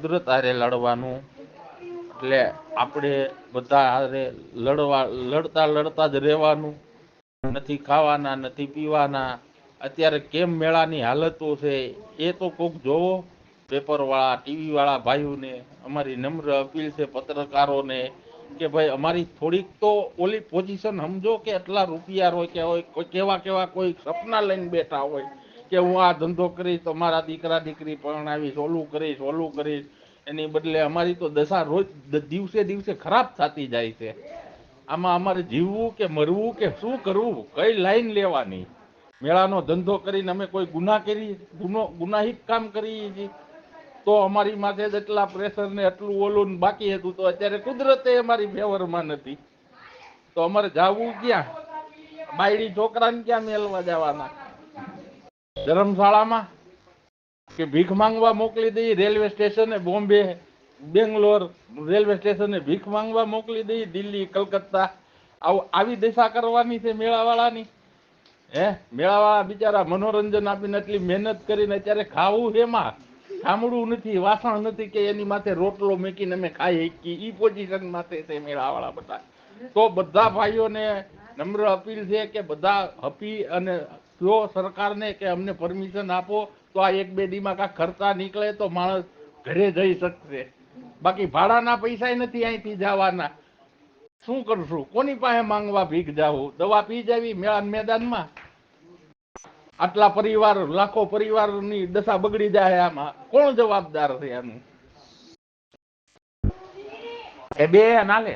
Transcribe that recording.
કુદરત હારે લડવાનું. એટલે આપણે બધા હારે લડવા, લડતા લડતા જ રહેવાનું. નથી ખાવાના, નથી પીવાના. અત્યારે કેમ મેળાની હાલતો છે એ તો કોક જોવો. પેપરવાળા, ટીવીવાળા ભાઈઓને અમારી નમ્ર અપીલ છે પત્રકારોને કે ભાઈ અમારી થોડીક તો ઓલી પોઝિશન સમજો કે એટલા રૂપિયા હોય કે હોય કેવા કેવા કોઈ સપના લઈને બેઠા હોય. કે હું આ ધંધો કરીશ તો મારા દીકરા દીકરી પરણાવીશ ઓલું કરીશ ઓલું કરીશ. એની બદલે અમારી તો દશા રોજ દિવસે દિવસે ખરાબ થતી જાય છે. આમાં અમારે જીવવું કે મરવું કે શું કરવું, કઈ લાઈન લેવાની? મેળાનો ધંધો કરીને અમે કોઈ ગુના કરી ગુનો, ગુનાહિત કામ કરીએ છીએ. તો અમારી માથે જ એટલા પ્રેશર ને એટલું ઓલું બાકી હતું, તો અત્યારે કુદરતે અમારી ફેવરમાં નથી. તો અમારે જાવું ક્યાં? બાયડી છોકરાને ક્યાં મેલવા જવાના? ધર્મશાળામાં કે ભીખ માંગવા મોકલી દઈએ રેલવે સ્ટેશને, બોમ્બે, બેંગ્લોર રેલવે સ્ટેશને ભીખ માંગવા મોકલી દઈએ દિલ્હી, કલકત્તા, આવું આવી દિશા કરવાની છે મેળાવાળાની. હે? મેળાવાળા બિચારા મનોરંજન આપીને એટલી મહેનત કરીને અત્યારે ખાવું એમાં. સાંભળવું નથી, વાસણ નથી કે એની માથે રોટલો મૂકીને અમે ખાઈ શકીએ ઈ પોઝિશન માથે છે મેળાવાળા બધા. તો બધા ભાઈઓને નમ્ર અપીલ છે કે બધા હપી અને કયો સરકારને કે અમને પરમિશન આપો તો આ એક બે દીમાં કાંઈક ખર્ચા નીકળે તો માણસ ઘરે જઈ શકશે. બાકી ભાડાના પૈસા નથી અહીંથી જવાના. શું કરશું? કોની પાસે માંગવા ભીખ જાવું દવા પી જાવી મેળા મેદાનમાં? આટલા પરિવાર લાખો પરિવારની દશા બગડી જાય આમાં. કોણ જવાબદાર છે આનું? એ બે નાલે